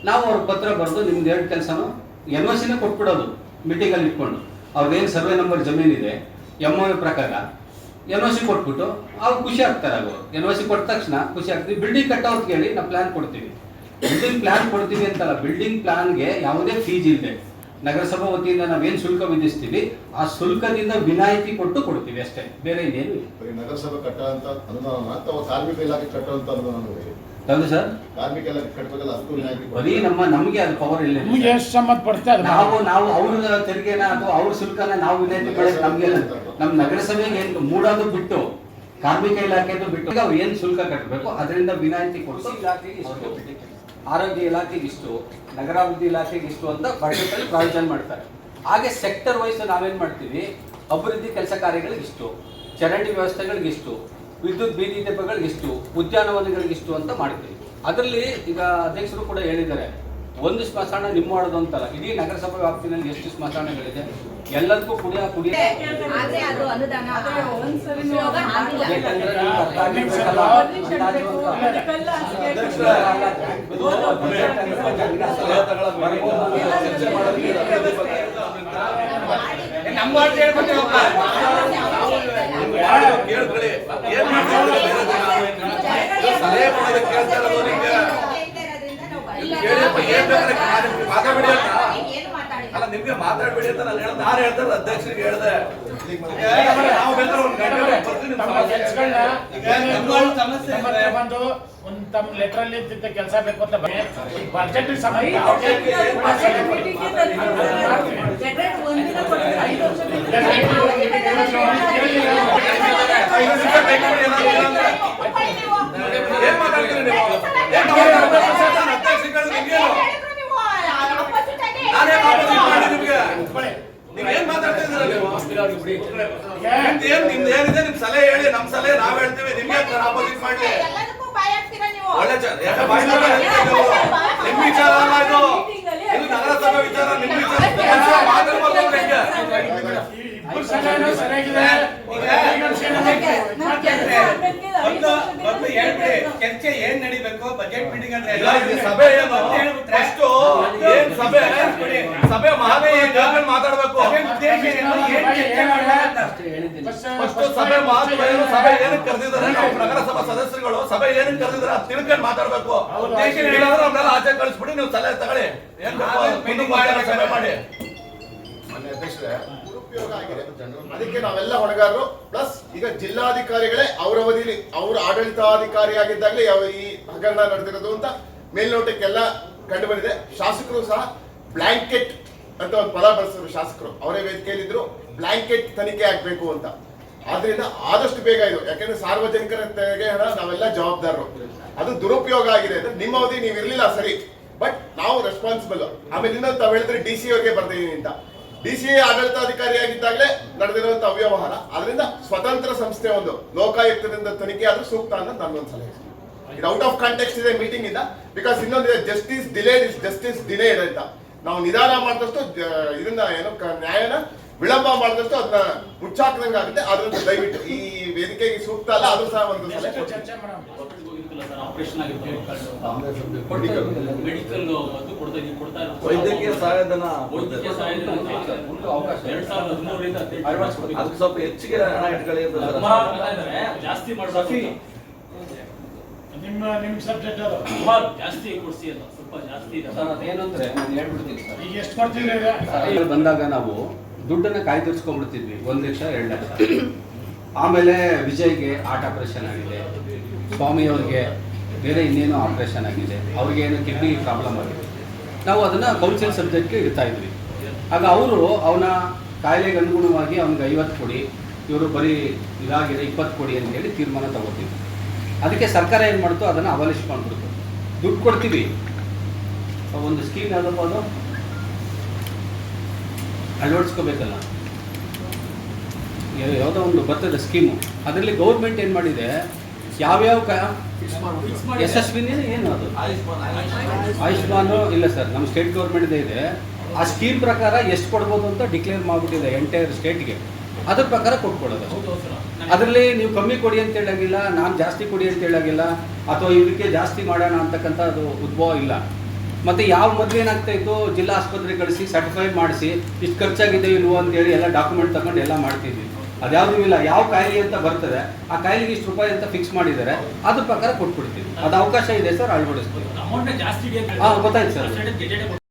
ನಾವು ಅವ್ರ ಪತ್ರ ಬರೆದು ನಿಮ್ದು ಎರಡು ಕೆಲಸನೂ ಎನ್ ಒ ಸಿನೇ ಕೊಟ್ಬಿಡೋದು ಮೀಟಿಂಗ್ ಅಲ್ಲಿ ಇಟ್ಕೊಂಡು. ಅವ್ರದ್ದೇನು ಸರ್ವೆ ನಂಬರ್ ಜಮೀನಿದೆ ಎಂ ಐ ಪ್ರಕಾರ ಎನ್ ಒ ಸಿ ಕೊಟ್ಬಿಟ್ಟು ಅವ್ರು ಖುಷಿ ಆಗ್ತಾರೆ ಅವರು ಎನ್ ಒ ಸಿ ಕೊಟ್ಟ ತಕ್ಷಣ ಖುಷಿ ಆಗ್ತೀವಿ ಬಿಲ್ಡಿಂಗ್ ಕಟ್ಟೋದು ಕೇಳಿ ನಾವು ಪ್ಲಾನ್ ಕೊಡ್ತೀವಿ. ಬಿಲ್ಡಿಂಗ್ ಪ್ಲಾನ್ ಕೊಡ್ತೀವಿ ಅಂತಲ್ಲ ಬಿಲ್ಡಿಂಗ್ ಪ್ಲಾನ್ಗೆ ಯಾವುದೇ ಫೀಸ್ ಇಲ್ಲದೆ ನಗರಸಭಾ ವತಿಯಿಂದ ನಾವೇನು ಶುಲ್ಕ ವಿಧಿಸ್ತೀವಿ ಆ ಶುಲ್ಕದಿಂದ ವಿನಾಯಿತಿ ಕೊಟ್ಟು ಕೊಡ್ತೀವಿ ಅಷ್ಟೇ ಬೇರೆ ಇನ್ನೇನು ನಗರಸಭೆ ಕಟ್ಟುವಂತ ಅನುದಾನ ಅಥವಾ ಕಾರ್ಮಿಕ ಇಲಾಖೆ ಕಟ್ಟುವಂತ ಅನುದಾನ ಹೌದು ಸರ್. ಕಾರ್ಮಿಕ ಇಲಾಖೆ ಕಟ್ಟಬೇಕಲ್ಲ ಅದಕ್ಕೂ ವಿನಾಯಿತಿ ಬರೀ ನಮ್ಮ ನಮಗೆ ಅದು ಪವರ್ ಇಲ್ಲ ನಮ್ಗೆ ಎಷ್ಟು ನಾವು ನಾವು ಅವ್ರ ತೆರಿಗೆನ ಅಥವಾ ಅವ್ರ ಶುಲ್ಕನ ನಾವು ವಿನಾಯಿತಿ ಕೊಡೋದು ನಮ್ಗೆ ನಮ್ಮ ನಗರಸಭೆಗೆ ಏನು ಮೂಡೋದು ಬಿಟ್ಟು ಕಾರ್ಮಿಕ ಇಲಾಖೆದು ಬಿಟ್ಟು ಅವ್ರು ಏನು ಶುಲ್ಕ ಕಟ್ಟಬೇಕು ಅದರಿಂದ ವಿನಾಯಿತಿ ಕೊಡಿಸಿ. ಇಲಾಖೆಗೆ ಇಷ್ಟು ಆರೋಗ್ಯ ಇಲಾಖೆಗೆ ಇಷ್ಟು, ನಗರಾಭಿವೃದ್ಧಿ ಇಲಾಖೆಗೆ ಇಷ್ಟು ಅಂತ ಬಜೆಟ್ ಅಲ್ಲಿ ಪ್ರಾವಿಷನ್ ಮಾಡ್ತಾರೆ. ಹಾಗೆ ಸೆಕ್ಟರ್ ವೈಸ್ ನಾವೇನು ಮಾಡ್ತೀವಿ? ಅಭಿವೃದ್ಧಿ ಕೆಲಸ ಕಾರ್ಯಗಳಿಗೆ ಇಷ್ಟು, ಚರಂಡಿ ವ್ಯವಸ್ಥೆಗಳಿಗೆ ಇಷ್ಟು, ವಿದ್ಯುತ್ ಬೀದಿ ದೀಪಗಳಿಗೆ ಇಷ್ಟು ಉದ್ಯಾನವನಗಳಿಗೆ ಇಷ್ಟು ಅಂತ ಮಾಡ್ತೀವಿ. ಅದರಲ್ಲಿ ಈಗ ಅಧ್ಯಕ್ಷರು ಕೂಡ ಹೇಳಿದ್ದಾರೆ, ಒಂದು ಸ್ಮಶಾನ ನಿಮ್ಮ ಮಾಡೋದು ಅಂತಲ್ಲ, ಇಡೀ ನಗರಸಭಾ ವ್ಯಾಪ್ತಿನಲ್ಲಿ ಎಷ್ಟು ಸ್ಮಶಾನಗಳಿದೆ? ಎಲ್ಲದಕ್ಕೂ ಕುಡಿಯ ಕುಡಿಯ ಆದ್ರೆ ಅದು ಅನುದಾನ ನಮ್ಮ ಕೇಳ್ಕೊಳ್ಳಿ ಏನ್? ಸಲಹೆ ಕೇಳ್ತಾ ಇರೋದು ನಿಮ್ಗೆ. ಏನ್ ಬೇಕಾದ್ರೆ ಅಂತ. ಅಲ್ಲ ನಿಮ್ಗೆ ಮಾತಾಡ್ಬೇಡಿ ಅಂತ ನಾನು ಹೇಳ್ದೆ. ನಾನು ಹೇಳ್ತಾರೆ ಅಧ್ಯಕ್ಷರಿಗೆ ಹೇಳ್ದೆ. ನಾವು ಬೇಕಾದ್ರೆ ಒಂದು ಗಂಟೆ ಬರ್ತೀನಿ ನಿಮ್ಮ ತಮ್ಮ ಸಮಸ್ಯೆ. ಕೆಲ್ಸಗಳನ್ನ ಈಗ ನಮ್ಮ ಸಮಸ್ಯೆ ನಮ್ಮ ಅಂದ್ರೆ ಹತ್ರ ಬಂದು ಒಂದು ತಮ್ಮ ಲೆಟರ್ ಅಲ್ಲಿ ಇದ್ದಿದ್ದ ಕೆಲಸ ಬೇಕು ಅಂತ ಬಜೆಟ್ ಐದು ನಿಮಿಷ ಟೈಮ್ ಕೊಡಿ ಏನಾದ್ರು ಇಲ್ಲಾಂದ್ರೆ. ಏನ್ ಮಾತಾಡ್ತೀರಿ ನೀವು ಏನ್ ಮಾತಾಡ್ತೀರಿ? ನಾನು ಅಧ್ಯಕ್ಷರಿಗೆ ಹೇಳಿದ್ರೆ ನಿಮ್ಗೇನು? ನಾನೇನ್ opposite ಮಾಡಿ ನಿಮ್ಗೆ ನೀವ್ ಏನ್ ಮಾತಾಡ್ತಾ ಇದ್ದೀರಾ ನೀವು ನಿಮ್ದು ಏನ್ ನಿಮ್ದು ಏನಿದೆ ನಿಮ್ ಸಲಹೆ ಹೇಳಿ ನಮ್ ಸಲಹೆ ನಾವ್ ಹೇಳ್ತೀವಿ ನಿಮ್ಗೆ ಆಪೋಸಿಟ್ ಮಾಡ್ಲಿ ಒಳ್ಳೆ ಚ- ಯಾಕೆ ಬಾಯಿ ಮಾತ್ರ ಹೇಳ್ತೀರಿ ನೀವು? ನಿಮ್ ವಿಚಾರ ಅಲ್ಲ ಇದು ಇದು ನಗರಸಭೆ ವಿಚಾರ ನಿಮ್ ವಿಚಾರ ಮಾತಾಡ್ಬೋದು ಅಂದ್ರೆ ಹೆಂಗೆ? ಇಬ್ಬರು ಸಲಹೆನೂ ಸರಿಯಾಗಿದೆ ಒಂದು ಒಂದು ಹೇಳ್ಬಿಡಿ ಚರ್ಚೆ ಏನ್ ನಡಿಬೇಕು ಬಜೆಟ್ ಮೀಟಿಂಗ್ ಅಂದ್ರೆ ಇಲ್ಲ, ಇದು ಸಭೆ ಏನು? First ಏನ್ ಸಭೆ ಸಭೆ ಮಹತ್ವ ಮಾತಾಡ್ಬೇಕು. ಫಸ್ಟ್ ಸಭೆ ಏನು? ಸಭೆ ಏನಕ್ಕೆ ಕರೆದಿದ್ದಾರೆ? ನಾವು ನಗರಸಭಾ ಸದಸ್ಯರುಗಳು ಸಭೆ ಏನಕ್ಕೆ ಕರೆದಿದ್ದಾರೆ? ಅದು ತಿಳ್ಕೊಂಡು ಮಾತಾಡ್ಬೇಕು. ಇಲ್ಲಾಂದ್ರೆ ನಮ್ನೆಲ್ಲ ಆಚೆ ಕಳಿಸ್ಬಿಡಿ ನೀವು ಸಲಹೆ ತಗೊಳ್ಳಿ. ಏನ್ ಸಭೆ ಮಾಡಿ. ದುರುಪಯೋಗ ಆಗಿದೆ ಅದಕ್ಕೆ ನಾವೆಲ್ಲ ಹೊಣೆಗಾರರು. ಪ್ಲಸ್ ಈಗ ಜಿಲ್ಲಾಧಿಕಾರಿಗಳೇ ಅವರ ಅವಧಿಲಿ ಆಡಳಿತಾಧಿಕಾರಿ ಆಗಿದ್ದಾಗಲೇ ಯಾವ ಈ ಹಗರಣ ನಡೆದಿರೋದು ಅಂತ ಮೇಲ್ನೋಟಕ್ಕೆಲ್ಲ ಕಂಡು ಬಂದಿದೆ. ಶಾಸಕರು ಸಹ ಬ್ಲಾಂಕೆಟ್ ಅಂತ ಒಂದು ಪದ ಬಳಸಿದ್ರು ಶಾಸಕರು. ಅವರೇ ವೇದಿಕೆಯಲ್ಲಿದ್ದರು ಬ್ಲಾಂಕೆಟ್ ತನಿಖೆ ಆಗಬೇಕು ಅಂತ. ಆದ್ರಿಂದ ಆದಷ್ಟು ಬೇಗ ಇದು. ಯಾಕಂದ್ರೆ ಸಾರ್ವಜನಿಕರ ತೆರಿಗೆ ಹಣ, ನಾವೆಲ್ಲ ಜವಾಬ್ದಾರರು. ಅದು ದುರುಪಯೋಗ ಆಗಿದೆ ಅಂದ್ರೆ ನಿಮ್ಮ ಅವಧಿ ನೀವು ಇರ್ಲಿಲ್ಲ, ಸರಿ. ಬಟ್ ನಾವು ರೆಸ್ಪಾನ್ಸಿಬಲ್ ಆಮೇಲೆ ಇನ್ನೊಂದು ತಾವು ಹೇಳಿದ್ರೆ ಡಿ ಸಿ ಅವ್ರಿಗೆ ಬರ್ತೀನಿ ಅಂತ. ಡಿ ಸಿ ಆಡಳಿತಾಧಿಕಾರಿಯಾಗಿದ್ದಾಗಲೇ ನಡೆದಿರುವಂತ ಅವ್ಯವಹಾರ. ಅದರಿಂದ ಸ್ವತಂತ್ರ ಸಂಸ್ಥೆ ಒಂದು, ಲೋಕಾಯುಕ್ತದಿಂದ ತನಿಖೆ ಆದ್ರೂ ಸೂಕ್ತ ಅನ್ನೋದು ನನ್ನೊಂದು ಸಲಹೆ. ಇದು ಔಟ್ ಆಫ್ ಕಾಂಟೆಕ್ಸ್ಟ್ ಇದೆ ಮೀಟಿಂಗ್ ಇಂದ. ಬಿಕಾಸ್ ಇನ್ನೊಂದು justice delayed is justice delayed ಅಂತ. ನಾವು ನಿಧಾನ ಮಾಡಿದಷ್ಟು ಇದನ್ನ ಏನು ನ್ಯಾಯನ ವಿಳಂಬ ಮಾಡಿದಷ್ಟು ಅದನ್ನ ಮುಚ್ಚಾಕದಂಗೆ ಆಗುತ್ತೆ. ಅದರಿಂದ ದಯವಿಟ್ಟು ಈ ವೇದಿಕೆಗೆ ಸೂಕ್ತ ಅಲ್ಲ ಅದು ಸಹ ಒಂದು ವೈದ್ಯಕೀಯ ಸಹಾಯಧನ ಅದಕ್ಕೆ ಸ್ವಲ್ಪ ಹೆಚ್ಚಿಗೆ ಹಣ ಇಟ್ಕೊಳ್ಳಿ ಜಾಸ್ತಿ ನಿಮ್ಮ ನಿಮ್ಮ ಸಬ್ಜೆಕ್ಟ್ ಅದು. ಜಾಸ್ತಿ ಕೊಡ್ಸಿ ಅಂತ. ಸರ್ ಅದೇನಂದ್ರೆ ನಾನು ಹೇಳ್ಬಿಡ್ತೀನಿ ಸರ್. ಈಗ ಎಷ್ಟು ಕೊಡ್ತಿದ್ರಿ ಈಗ? ಬಂದಾಗ ನಾವು ದುಡ್ಡನ್ನ ಕಾಯ್ದಿರಿಸ್ಕೊಂಡ್ಬಿಡ್ತಿದ್ವಿ ಒಂದ್ ಲಕ್ಷ ಎರಡು ಲಕ್ಷ. ಆಮೇಲೆ ವಿಜಯ್ಗೆ ಆರ್ಟ್ ಆಪರೇಷನ್ ಆಗಿದೆ. ಸ್ವಾಮಿ ಅವ್ರಿಗೆ ಬೇರೆ ಇನ್ನೇನೋ ಆಪರೇಷನ್ ಆಗಿದೆ. ಅವ್ರಿಗೆ ಏನು ಕಿಡ್ನಿ ಪ್ರಾಬ್ಲಮ್ ಆಗಿದೆ. ನಾವು ಅದನ್ನ ಕೌನ್ಸಿಲ್ ಸಬ್ಜೆಕ್ಟ್ಗೆ ಇಡ್ತಾ ಇದ್ವಿ. ಆಗ ಅವರು ಅವನ ಕಾಯಿಲೆಗೆ ಅನುಗುಣವಾಗಿ ಅವ್ನಿಗೆ ಐವತ್ತು ಕೊಡಿ ಇವರು ಬರೀ ಇದಾಗಿದೆ ಇಪ್ಪತ್ತು ಕೊಡಿ ಅಂತೇಳಿ ತೀರ್ಮಾನ ತಗೋತೀವಿ. ಅದಕ್ಕೆ ಸರ್ಕಾರ ಏನು ಮಾಡ್ತು? ಅದನ್ನು ಅಬಲಿಷ್ ಮಾಡ್ಬಿಡ್ತು. ದುಡ್ಡು ಕೊಡ್ತೀವಿ. ಒಂದು ಸ್ಕೀಮ್ ಯಾವುದಪ್ಪ ಅದು? ಅಳವಡಿಸ್ಕೋಬೇಕಲ್ಲ ಯಾವುದೋ ಒಂದು ಬರ್ತದೆ ಸ್ಕೀಮು ಅದರಲ್ಲಿ ಗೌರ್ಮೆಂಟ್ ಏನು ಮಾಡಿದೆ? ಯಾವ್ಯಾವ ಕ ಯಶಸ್ವಿನಿ ಏನು ಅದು? ಆಯುಷ್ಮಾನು ಇಲ್ಲ ಸರ್, ನಮ್ಮ ಸ್ಟೇಟ್ ಗೌರ್ಮೆಂಟ್ದೇ ಇದೆ. ಆ ಸ್ಕೀಮ್ ಪ್ರಕಾರ ಎಷ್ಟು ಕೊಡ್ಬೋದು ಅಂತ ಡಿಕ್ಲೇರ್ ಮಾಡಿಬಿಟ್ಟಿದೆ ಎಂಟೈರ್ ಸ್ಟೇಟ್ಗೆ ಅದ್ರ ಪ್ರಕಾರ ಕೊಟ್ಕೊಳ್ಳೋದು ಅದರಲ್ಲಿ ನೀವು ಕಮ್ಮಿ ಕೊಡಿ ಅಂತ ಹೇಳಾಗಿಲ್ಲ, ನಾನು ಜಾಸ್ತಿ ಕೊಡಿ ಅಂತ ಹೇಳಾಗಿಲ್ಲ, ಅಥವಾ ಇದಕ್ಕೆ ಜಾಸ್ತಿ ಮಾಡೋಣ ಅಂತಕ್ಕಂಥ ಅದು ಉದ್ಭವ ಇಲ್ಲ. ಮತ್ತು ಯಾವ ಮೊದಲು ಏನಾಗ್ತಾ ಇತ್ತು ಜಿಲ್ಲಾ ಆಸ್ಪತ್ರೆ ಕಳಿಸಿ ಸರ್ಟಿಫೈ ಮಾಡಿಸಿ ಇಷ್ಟು ಖರ್ಚಾಗಿದೆ ಇಲ್ವೋ ಅಂತೇಳಿ ಎಲ್ಲ ಡಾಕ್ಯುಮೆಂಟ್ ತಗೊಂಡು ಎಲ್ಲ ಮಾಡ್ತಿದ್ವಿ. ಅದ್ಯಾವುದೂ ಇಲ್ಲ ಯಾವ ಕಾಯಿಲೆ ಅಂತ ಬರ್ತದೆ ಆ ಕಾಯಿಲೆಗೆ ಇಷ್ಟು ರೂಪಾಯಿ ಅಂತ ಫಿಕ್ಸ್ ಮಾಡಿದ್ದಾರೆ ಅದ್ರ ಪ್ರಕಾರ ಕೊಟ್ಬಿಡ್ತೀವಿ. ಅದು ಅವಕಾಶ ಇದೆ ಸರ್ ಅಳವಡಿಸ್ತೀವಿ. ಗೊತ್ತಾಯ್ತು ಸರ್.